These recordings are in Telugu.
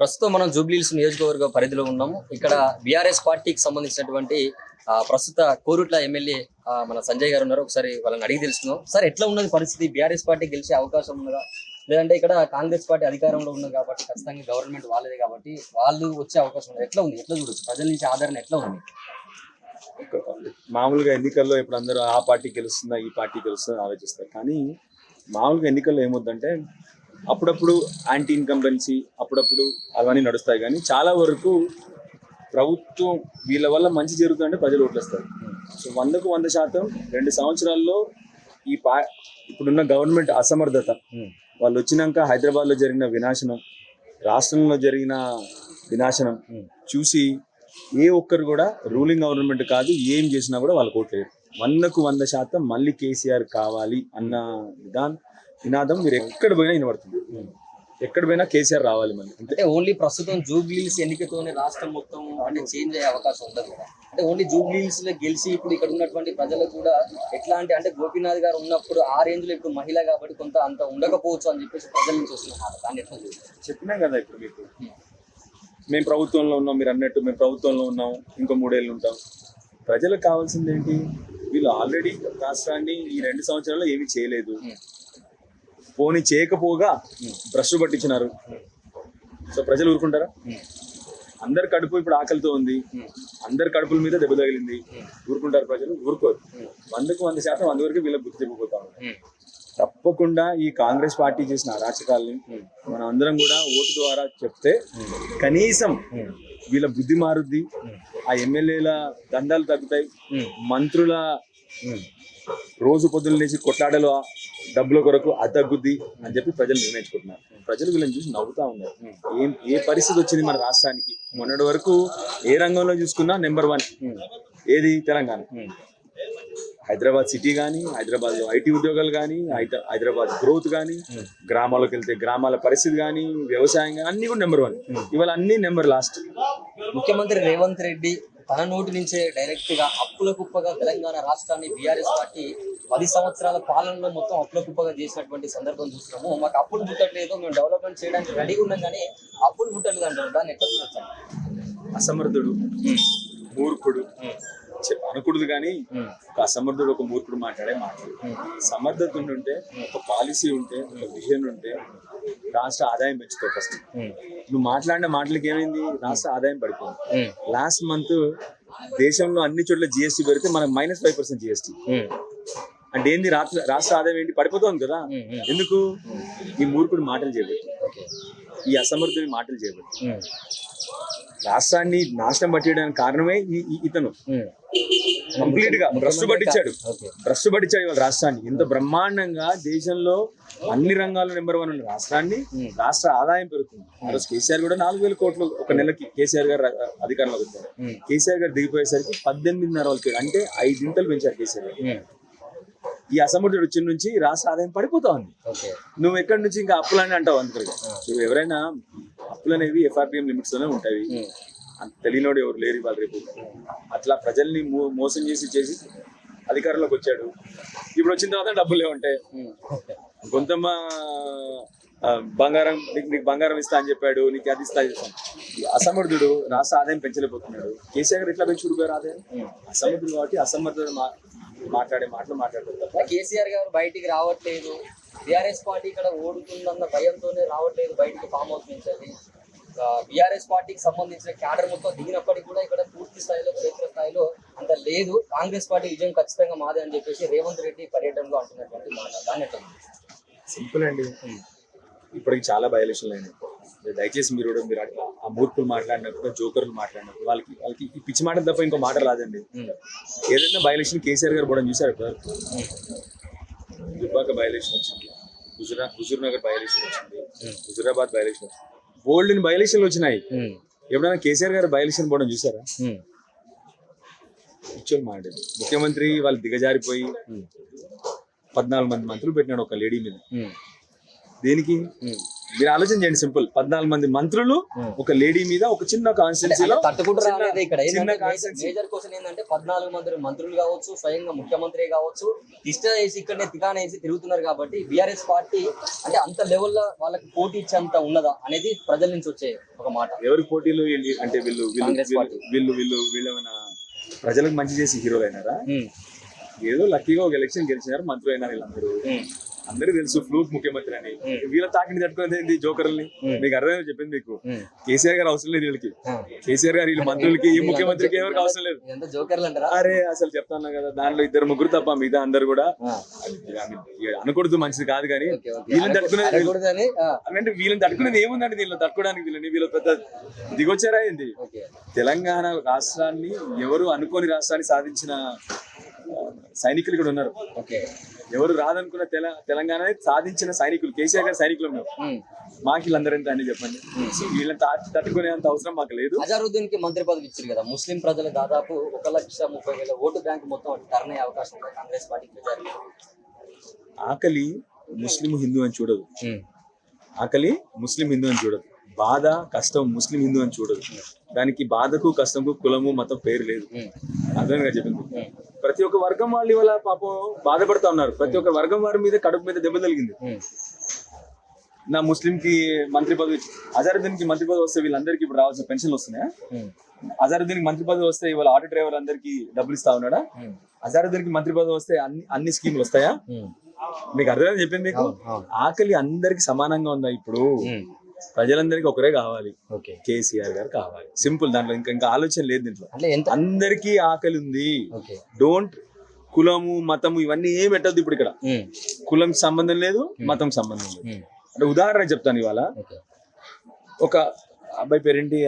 ప్రస్తుతం మనం జూబ్లీహిల్స్ నియోజకవర్గ పరిధిలో ఉన్నాము. ఇక్కడ బీఆర్ఎస్ పార్టీకి సంబంధించినటువంటి ప్రస్తుత కోరుట్ల ఎమ్మెల్యే మన సంజయ్ గారు ఉన్నారు. ఒకసారి వాళ్ళని అడిగి తెలుసుకుందాం. సార్ ఎట్లా ఉన్నది పరిస్థితి? బీఆర్ఎస్ పార్టీ గెలిచే అవకాశం ఉన్నదా? లేదంటే ఇక్కడ కాంగ్రెస్ పార్టీ అధికారంలో ఉన్నది కాబట్టి ఖచ్చితంగా గవర్నమెంట్ వాళ్ళదే కాబట్టి వాళ్ళు వచ్చే అవకాశం ఉంది ఎట్లా ఉంది? ఎట్లా చూడొచ్చు? ప్రజల నుంచి ఆదరణ ఎట్లా ఉంది? మామూలుగా ఎన్నికల్లో ఇప్పుడు అందరూ ఆ పార్టీ గెలుస్తుందా ఈ పార్టీ గెలుస్తుందా ఆలోచిస్తారు. కానీ మామూలుగా ఎన్నికల్లో ఏమొద్దంటే అప్పుడప్పుడు యాంటీ ఇన్కంబెన్సీ అప్పుడప్పుడు అవన్నీ నడుస్తాయి కానీ చాలా వరకు ప్రభుత్వం వీళ్ళ వల్ల మంచి జరుగుతుందంటే ప్రజలు ఓట్లేస్తారు. సో వందకు వంద శాతం రెండు సంవత్సరాల్లో ఈ పా ఇప్పుడున్న గవర్నమెంట్ అసమర్థత వాళ్ళు వచ్చినాక హైదరాబాద్లో జరిగిన వినాశనం రాష్ట్రంలో జరిగిన వినాశనం చూసి ఏ ఒక్కరు కూడా రూలింగ్ గవర్నమెంట్ కాదు ఏం చేసినా కూడా వాళ్ళు కోట్లేరు వందకు వంద శాతం మళ్ళీ కేసీఆర్ కావాలి అన్న విధానం నినాదం మీరు ఎక్కడ పోయినా వినబడుతుంది. ఎక్కడ పోయినా కేసీఆర్ రావాలి మళ్ళీ అంటే ఓన్లీ ప్రస్తుతం జూబ్లీహిల్స్ ఎన్నికతోనే రాష్ట్రం మొత్తం అంటే చేంజ్ అయ్యే అవకాశం ఉండదు కదా. అంటే ఓన్లీ జూబ్లీహిల్స్లో గెలిచి ఇప్పుడు ఇక్కడ ఉన్నటువంటి ప్రజలకు కూడా ఎట్లా అంటే అంటే గోపీనాథ్ గారు ఉన్నప్పుడు ఆ రేంజ్లో ఇప్పుడు మహిళ కాబట్టి కొంత అంత ఉండకపోవచ్చు అని చెప్పేసి ప్రజల నుంచి వస్తున్న మాట దాన్ని ఎట్లా చెప్పినా కదా ఇప్పుడు మీకు. మేము ప్రభుత్వంలో ఉన్నాం మీరు అన్నట్టు మేము ప్రభుత్వంలో ఉన్నాం ఇంకో మూడేళ్ళు ఉంటాం. ప్రజలకు కావాల్సింది ఏంటి వీళ్ళు ఆల్రెడీ రాష్ట్రాన్ని ఈ రెండు సంవత్సరాల్లో ఏమీ చేయలేదు. పోనీ చేయకపోగా బ్రష్ పట్టించినారు. సో ప్రజలు ఊరుకుంటారా? అందరి కడుపు ఇప్పుడు ఆకలితో ఉంది. అందరి కడుపుల మీద దెబ్బ తగిలింది. ఊరుకుంటారు ప్రజలు? ఊరుకోరు. వందకు వంద శాతం అందువరకు వీళ్ళకి గుర్తు చెప్పిపోతా తప్పకుండా ఈ కాంగ్రెస్ పార్టీ చేసిన అరాచకాల్ని మనం అందరం కూడా ఓటు ద్వారా చెప్తే కనీసం వీళ్ళ బుద్ధి మారుద్ది. ఆ ఎమ్మెల్యేల దండాలు తగ్గుతాయి. మంత్రుల రోజు పొద్దున్న లేచి కొట్లాడలు డబ్బుల కొరకు అద్దగుద్ది అని చెప్పి ప్రజలు నిర్ణయించుకుంటున్నారు. ప్రజలు వీళ్ళని చూసి నవ్వుతా ఉన్నారు. ఏం ఏ పరిస్థితి వచ్చింది మన రాష్ట్రానికి? మొన్నటి వరకు ఏ రంగంలో చూసుకున్నా నెంబర్ వన్ ఏది? తెలంగాణ. హైదరాబాద్ సిటీ కానీ హైదరాబాద్లో ఐటీ ఉద్యోగాలు కానీ హైదరాబాద్ గ్రోత్ కానీ గ్రామాలకు వెళ్తే గ్రామాల పరిస్థితి కానీ వ్యవసాయం కానీ అన్ని కూడా నెంబర్ వన్ ఇవాళ అన్ని నెంబర్ లాస్ట్ ముఖ్యమంత్రి రేవంత్ రెడ్డి తన నోటి నుంచే డైరెక్ట్గా అప్పుల కుప్పగా తెలంగాణ రాష్ట్రాన్ని బీఆర్ఎస్ పార్టీ పది సంవత్సరాల పాలనలో మొత్తం అప్పుల కుప్పగా చేసినటువంటి సందర్భం చూస్తున్నాము. మాకు అప్పులు పుట్టట్లేదు మేము డెవలప్మెంట్ చేయడానికి రెడీగా ఉన్నాం కానీ అప్పులు పుట్టలేదు అంటారు దాన్ని ఎట్లా చూడొచ్చు? అసమర్థుడు. మూర్ఖుడు. అనకూడదు కానీ ఒక అసమర్థుడు ఒక మూర్ఖుడు మాట్లాడే మాటలు. సమర్థత ఉంటే ఒక పాలసీ ఉంటే ఒక విజన్ ఉంటే రాష్ట్ర ఆదాయం పెంచుతావు ఫస్ట్ నువ్వు మాట్లాడిన మాటలకి ఏమైంది? రాష్ట్ర ఆదాయం పడిపోయింది. లాస్ట్ మంత్ దేశంలో అన్ని చోట్ల జిఎస్టీ పెడితే మనకు మైనస్ ఫైవ్ పర్సెంట్ జిఎస్టీ అంటే ఏంది? రాష్ట్ర రాష్ట్ర ఆదాయం ఏంటి? పడిపోతుంది కదా. ఎందుకు? ఈ మూర్ఖుడు మాటలు చేయబట్టి. ఈ అసమర్థుని మాటలు చేయబట్టి. రాష్ట్రాన్ని నాశనం పట్టేయడానికి కారణమే ఇతను. కంప్లీట్గా భ్రష్టు పట్టించాడు. భ్రష్టు పట్టించాడు ఇవాళ రాష్ట్రాన్ని. ఇంత బ్రహ్మాండంగా దేశంలో అన్ని రంగాల్లో నెంబర్ వన్ ఉన్న రాష్ట్రాన్ని రాష్ట్ర ఆదాయం పెరుగుతుంది. కేసీఆర్ కూడా నాలుగు వేల కోట్లు ఒక నెలకి కేసీఆర్ గారు అధికారంలోకి వచ్చారు. కేసీఆర్ గారు దిగిపోయేసరికి పద్దెనిమిదిన్నర వాళ్ళకి అంటే ఐదింతలు పెంచారు కేసీఆర్ గారు. ఈ అసమర్థుడు వచ్చిన నుంచి రాష్ట్ర ఆదాయం పడిపోతా ఉంది. నువ్వు ఎక్కడి నుంచి ఇంకా అప్పులని అంటావు అందుకని. నువ్వు ఎవరైనా అప్పులు అనేవి ఎఫ్ఆర్పిఎం లిమిట్స్లోనే ఉంటాయి అంత తెలియనోడు ఎవరు లేరు ఇవాళ రేపు. అట్లా ప్రజల్ని మోసం చేసి చేసి అధికారంలోకి వచ్చాడు. ఇప్పుడు వచ్చిన తర్వాత డబ్బులే ఉంటాయి కొంతమ్మ ఆ, బంగారం నీకు నీకు బంగారం ఇస్తా అని చెప్పాడు నీకు అది ఇస్తా అసమర్థుడు రాష్ట్ర ఆదాయం పెంచలేకపోతున్నాడు. కేసీఆర్ గారు ఎట్లా పెంచుడు గారు ఆదాయం? అసమర్థుడు కాబట్టి అసమర్థుడు మాట్లాడే మాటలు మాట్లాడతారు కేసీఆర్ గారు బయటికి రావట్లేదు. బీఆర్ఎస్ పార్టీ ఇక్కడ ఓడుతుందన్న భయంతోనే రావట్లేదు బయటికి ఫామ్ హౌస్ నుంచి అది. బీఆర్ఎస్ పార్టీకి సంబంధించిన క్యాడర్ మొత్తం దిగినప్పటికీ కూడా ఇక్కడ పూర్తి స్థాయిలో క్షేత్ర స్థాయిలో అంత లేదు. కాంగ్రెస్ పార్టీ విజయం ఖచ్చితంగా మాదే అని చెప్పేసి రేవంత్ రెడ్డి పర్యటనలో అంటున్నటువంటి మాట. దాన్ని? సింపుల్ అండి. ఇప్పటికి చాలా బయలేషన్లు అయినాయి. దయచేసి మీరు కూడా మీరు అట్లా ఆ మూర్ఖులు మాట్లాడినప్పుడు జోకర్లు మాట్లాడినప్పుడు వాళ్ళకి వాళ్ళకి ఈ పిచ్చి మాట తప్ప ఇంకో మాట రాదండి. ఏదైనా బయలేషన్ కేసీఆర్ గారు కూడా చూసారు కదా? దుబ్బాక బయలేషన్ వచ్చింది. హుజురా హుజూర్ నగర్ వచ్చింది. హుజురాబాద్ బయలేషన్ వచ్చింది. బోల్డ్ బయలేషన్లు వచ్చినాయి. ఎప్పుడైనా కేసీఆర్ గారు బయలేషన్ పోవడం చూసారా? పిచ్చోలు మాట ఇది. ముఖ్యమంత్రి వాళ్ళు దిగజారిపోయి పద్నాలుగు మంది మంత్రులు పెట్టినాడు ఒక లేడీ మీద. దేనికి. మీరు ఆలోచన చేయండి సింపుల్ పద్నాలుగు మంది మంత్రులు. ఒక లేడీ మీద ఒక చిన్న కాన్స్టిట్యూన్సీలో. మేజర్ క్వశ్చన్ ఏంటంటే పద్నాలుగు మంది మంత్రులు కావచ్చు స్వయంగా ముఖ్యమంత్రి కావచ్చు తిష్ట వేసి ఇక్కడనే వేసి తిరుగుతున్నారు కాబట్టి బీఆర్ఎస్ పార్టీ అంటే అంత లెవెల్లో వాళ్ళకి పోటీ ఇచ్చేంత ఉన్నదా అనేది ప్రజల నుంచి వచ్చే ఒక మాట ఎవరి పోటీలు అంటే వీళ్ళు వీళ్ళు వీళ్ళు-. వీళ్ళు ప్రజలకు మంచి చేసి హీరోలు అయినారా ఏదో లక్కీగా ఒక ఎలక్షన్ గెలిచినారు మంత్రులు అయినారు వీళ్ళందరూ అందరికీ తెలుసు ఫ్లూక్ ముఖ్యమంత్రి అని. వీళ్ళ తాకిని తట్టుకునేది జోకర్ని. మీకు అర్థమైంది చెప్పింది మీకు. కేసీఆర్ గారు అవసరం లేదు వీళ్ళకి. కేసీఆర్ గారు వీళ్ళ మంత్రులకి ఈ ముఖ్యమంత్రికి ఎవరికి అవసరం లేదు. అరే అసలు చెప్తాను కదా దాంట్లో ఇద్దరు ముగ్గురు తప్ప మిగతా అందరు కూడా అనకూడదు మంచిది కాదు కానీ. వీళ్ళని తట్టుకునేది అంటే వీళ్ళని తట్టుకునేది ఏముందండి దీనిలో? తట్టుకోవడానికి వీళ్ళని వీళ్ళు పెద్ద దిగొచ్చారా ఏంది? తెలంగాణ రాష్ట్రాన్ని ఎవరు అనుకోని రాష్ట్రాన్ని సాధించిన సైనికులు ఇక్కడ ఉన్నారు. ఓకే. ఎవరు రాదనుకున్న తెల తెలంగాణ సాధించిన సైనికులు కేసీఆర్ గారు సైనికులు ఉన్నారు. మాకు వీళ్ళందరూ ఎంత అని చెప్పండి. వీళ్ళని తట్టుకునేంత అవసరం మాకు లేదు. అజారుద్దీన్కి మంత్రి పదవి ఇచ్చారు కదా. ముస్లిం ప్రజలు దాదాపు ఒక లక్ష ముప్పై వేల ఓటు బ్యాంక్ మొత్తం టర్న్ అయ్యే అవకాశం ఉంది? కాంగ్రెస్ పార్టీకి ఆకలి ముస్లిం హిందూ అని చూడదు. ఆకలి ముస్లిం హిందూ అని చూడదు. బాధ కష్టం ముస్లిం హిందూ అని చూడదు. దానికి బాధకు కష్టంకు కులము మతం పేరు లేదు. అర్థంగా చెప్పింది? ప్రతి ఒక్క వర్గం వాళ్ళు ఇవాళ పాపం బాధపడుతా ఉన్నారు. ప్రతి ఒక్క వర్గం వారి మీద కడుపు మీద దెబ్బ తగిలింది. నా ముస్లిం కి మంత్రి పదవి అజారుద్దీన్కి మంత్రి పదవి వస్తే వీళ్ళందరికీ ఇప్పుడు రావాల్సిన పెన్షన్లు వస్తున్నాయా? అజారుద్దీన్కి మంత్రి పదవి వస్తే ఇవాళ ఆటో డ్రైవర్ అందరికి డబ్బులు ఇస్తా ఉన్నాడా? అజారుద్దీన్కి మంత్రి పదవి వస్తే అన్ని అన్ని స్కీములు వస్తాయా? మీకు అర్థమైంది చెప్పింది మీకు? ఆకలి అందరికి సమానంగా ఉందా ఇప్పుడు? ప్రజలందరికీ ఒకరే కావాలి. ఓకే. కేసీఆర్ గారు కావాలి. సింపుల్ దాంట్లో ఇంకా ఇంకా ఆలోచన లేదు దీంట్లో. అంటే ఎంత అందరికీ ఆకలి ఉంది. డోంట్ కులము మతము ఇవన్నీ ఏం పెట్టద్దు ఇప్పుడు ఇక్కడ. కులం సంబంధం లేదు మతం సంబంధం లేదు. అంటే ఉదాహరణ చెప్తాను ఇవాళ. ఒక అబ్బాయి పేరేంటి?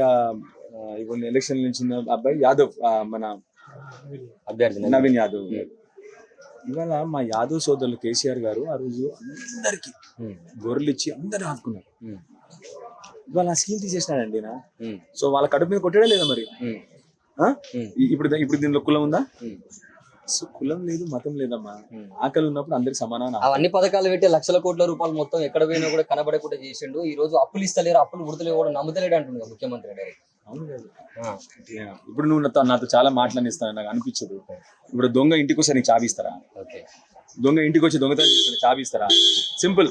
ఇప్పుడు ఎలక్షన్ నుంచి అబ్బాయి యాదవ్ మన అభ్యర్థి నవీన్ యాదవ్. ఇవాళ మా యాదవ్ సోదరులు కేసీఆర్ గారు ఆ రోజు అందరికి గొర్రెలు ఇచ్చి అందరు ఆదుకున్నారు. ఇవాళ ఆ స్కీమ్ తీసేసినాడండి నా సో వాళ్ళ కడుపు మీద కొట్టడే లేదా మరి? ఇప్పుడు ఇప్పుడు దీనిలో కులం ఉందా? సో కులం లేదు మతం లేదమ్మా. ఆకలి ఉన్నప్పుడు అందరికి సమానం అవన్నీ పథకాలు పెట్టి లక్షల కోట్ల రూపాయలు మొత్తం ఎక్కడ పోయినా కూడా కనబడకుండా చేసిండు. ఈ రోజు అప్పులు ఇస్తలేరు అప్పులు ఉడతలేరు కూడా నమ్ముతలేడు అంటుండే ముఖ్యమంత్రి డైరెక్ట్ కదా. ఇప్పుడు నువ్వు నాతో నాతో చాలా మాట్లాడిస్తాను నాకు అనిపించదు. ఇప్పుడు దొంగ ఇంటికి వస్తే నీకు చాబిస్తారా ఓకే. దొంగ ఇంటికి వచ్చి దొంగతనం చేస్తే చాబిస్తారా సింపుల్.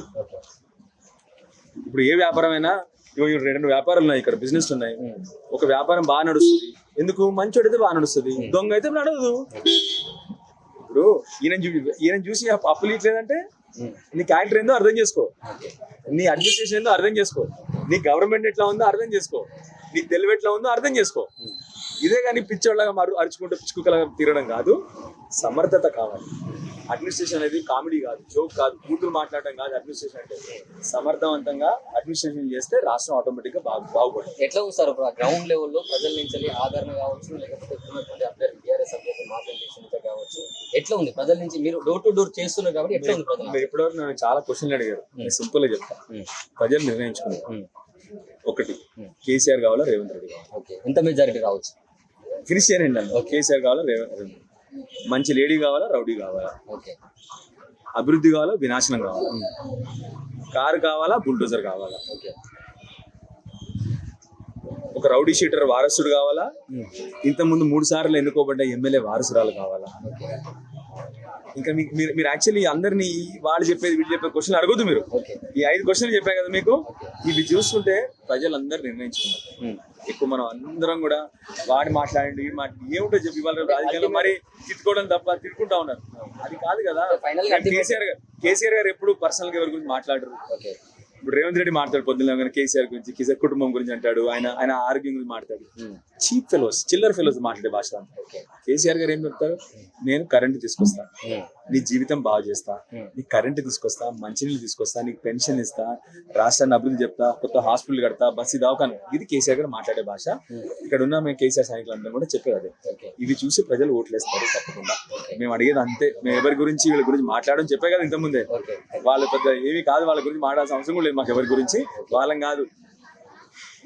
ఇప్పుడు ఏ వ్యాపారమైనా ఈ రెండు వ్యాపారాలు ఉన్నాయి ఇక్కడ బిజినెస్ ఉన్నాయి. ఒక వ్యాపారం బాగా నడుస్తుంది. ఎందుకు? మంచోడు అయితే బాగా నడుస్తుంది. దొంగ అయితే నడవదు. ఇప్పుడు ఈయన ఈయన చూసి అప్పు- అప్పులు ఇట్లేదంటే నీ క్యారెక్టర్ ఏందో అర్థం చేసుకో. నీ అడ్మినిస్ట్రేషన్ ఏందో అర్థం చేసుకో. నీ గవర్నమెంట్ ఎట్లా ఉందో అర్థం చేసుకో. నీ తెలివి ఎట్లా ఉందో అర్థం చేసుకో. ఇదే కానీ పిచ్చోళ్ళగా మరు అరుచుకుంటూ పిచ్చుకుకలాగా తిరగడం కాదు. సమర్థత కావాలి. అడ్మినిస్ట్రేషన్ అనేది కామెడీ కాదు జోక్ కాదు కూతురు మాట్లాడడం కాదు అడ్మినిస్ట్రేషన్ అంటే. సమర్థవంతంగా అడ్మినిస్ట్రేషన్ చేస్తే రాష్ట్రం ఆటోమేటిక్గా బాగు బాగుపడుతుంది. ఎట్లా సార్ గ్రౌండ్ లెవెల్లో ప్రజల నుంచి ఆదరణ కావచ్చు లేకపోతే అభ్యర్థి టీఆర్ఎస్ అభ్యర్థి కావచ్చు ఎట్లా ఉంది? ప్రజల నుంచి మీరు డోర్ టు డోర్ చేస్తున్నారు కాబట్టి ఎట్లా ఉంది మీరు ఇప్పటివరకు నన్ను చాలా క్వశ్చన్లు అడిగారు. నేను సింపుల్గా చెప్తా. ప్రజలు నిర్ణయించుకున్నారు. ఒకటి కేసీఆర్ కావాలా రేవంత్ రెడ్డి కావాలా? ఓకే. ఎంత మెజారిటీ రావచ్చు. ఫినిష్ చేయండి కేసీఆర్ కావాలా రేవంత్ రెడ్డి మంచి లేడీ కావాలా రౌడీ కావాలా? ఓకే. అభివృద్ధి కావాలా వినాశనం కావాలా? కారు కావాలా బుల్డోజర్ కావాలా? ఓకే. ఒక రౌడీ షీటర్ వారసుడు కావాలా? ఇంత ముందు మూడు సార్లు ఎన్నుకోబడ్డ ఎమ్మెల్యే వారసురాలు కావాలా? ఇంకా మీకు మీరు మీరు యాక్చువల్లీ అందరినీ వాళ్ళు చెప్పేది వీళ్ళు చెప్పే క్వశ్చన్ అడగొద్దు మీరు. ఈ ఐదు క్వశ్చన్లు చెప్పాను కదా మీకు? ఇవి చూస్తుంటే ప్రజలందరూ నిర్ణయించుకున్నారు ఎక్కువ మనం అందరం కూడా వాడి మాట్లాడండి మాట్లాడి ఏముంటో చెప్పి ఇవాళ రాజకీయాల్లో మరి తిట్టుకోవడం తప్ప తిట్టుకుంటా ఉన్నారు. అది కాదు కదా. కేసీఆర్ గారు కేసీఆర్ గారు ఎప్పుడు పర్సనల్గా ఎవరి గురించి మాట్లాడరు. ఇప్పుడు రేవంత్ రెడ్డి మాట్లాడు పొద్దున్న కేసీఆర్ గురించి కేసీఆర్ కుటుంబం గురించి అంటాడు ఆయన ఆయన ఆరోగ్యం గురించి మాట్లాడు. చీప్ ఫెలోస్ చిల్లర్ ఫెలోస్ మాట్లాడే భాష. కేసీఆర్ గారు ఏం చెప్తారు? నేను కరెంట్ తీసుకొస్తా. నీ జీవితం బాగు చేస్తా నీ కరెంట్ తీసుకొస్తా మంచినీళ్ళు తీసుకొస్తా నీకు పెన్షన్ ఇస్తా రాష్ట్రాన్ని అభివృద్ధి చెప్తా కొత్త హాస్పిటల్ కడతా బస్సు దవాఖాన ఇది కేసీఆర్ గారు మాట్లాడే భాష. ఇక్కడ ఉన్న మేము కేసీఆర్ సైనికులందరూ కూడా చెప్పేది అదే. ఇవి చూసి ప్రజలు ఓట్లేస్తారు తప్పకుండా. మేము అడిగేది అంతే. మేము ఎవరి గురించి వీళ్ళ గురించి మాట్లాడడం చెప్పే కదా ఇంతకుముందే. వాళ్ళ పెద్ద ఏమీ కాదు వాళ్ళ గురించి మాట్లాడాల్సిన అవసరం కూడా లేదు మాకు ఎవరి గురించి. వాళ్ళం కాదు.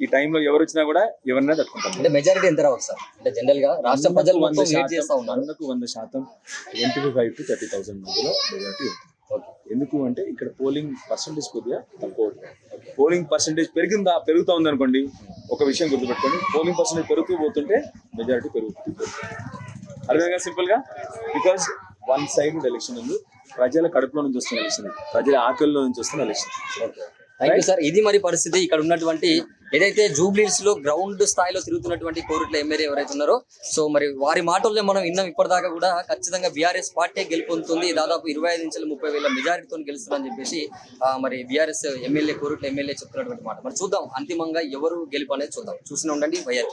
ఈ టైంలో ఎవరు వచ్చినా కూడా ఎవరినైనా తట్టుకుంటాం. అంటే మెజారిటీ ఎంత రావచ్చు సార్ అంటే జనరల్గా రాష్ట్ర ప్రజలు వంద శాతం వందకు వంద శాతం twenty five to thirty thousand మధ్యలో మెజారిటీ ఉంటుంది ఎందుకు అంటే ఇక్కడ పోలింగ్ పర్సంటేజ్ కొద్దిగా తక్కువ పోలింగ్ పర్సంటేజ్ పెరిగిందా పెరుగుతా ఉంది అనుకోండి ఒక విషయం గుర్తుపెట్టుకోండి. పోలింగ్ పర్సంటేజ్ పెరుగుతూ పోతుంటే మెజారిటీ పెరుగుతూ పోతుంది. అర్థంగా సింపుల్గా బికాస్ వన్ సైడ్ ఎలక్షన్ ఉంది ప్రజల కడుపులో నుంచి వస్తున్న ఎలక్షన్. ప్రజల ఆకలిలో నుంచి వస్తున్న ఎలక్షన్ థ్యాంక్ యూ సార్ ఇది మరి పరిస్థితి. ఇక్కడ ఉన్నటువంటి ఏదైతే జూబ్లీస్లో గ్రౌండ్ స్థాయిలో తిరుగుతున్నటువంటి కోరుట్ల ఎమ్మెల్యే ఎవరైతే ఉన్నారో సో మరి వారి మాటల్లో మనం విన్నాం ఇప్పటిదాకా కూడా ఖచ్చితంగా బీఆర్ఎస్ పార్టీ గెలుపొందుతుంది. దాదాపు ఇరవై ఐదు నుంచి ముప్పై వేల మెజారిటీతో గెలుస్తుందని చెప్పేసి మరి బీఆర్ఎస్ ఎమ్మెల్యే కోరుట్ల ఎమ్మెల్యే చెప్తున్నటువంటి మాట. మరి చూద్దాం అంతిమంగా ఎవరు గెలుపు అనేది చూద్దాం. చూసిన ఉండండి వైఆర్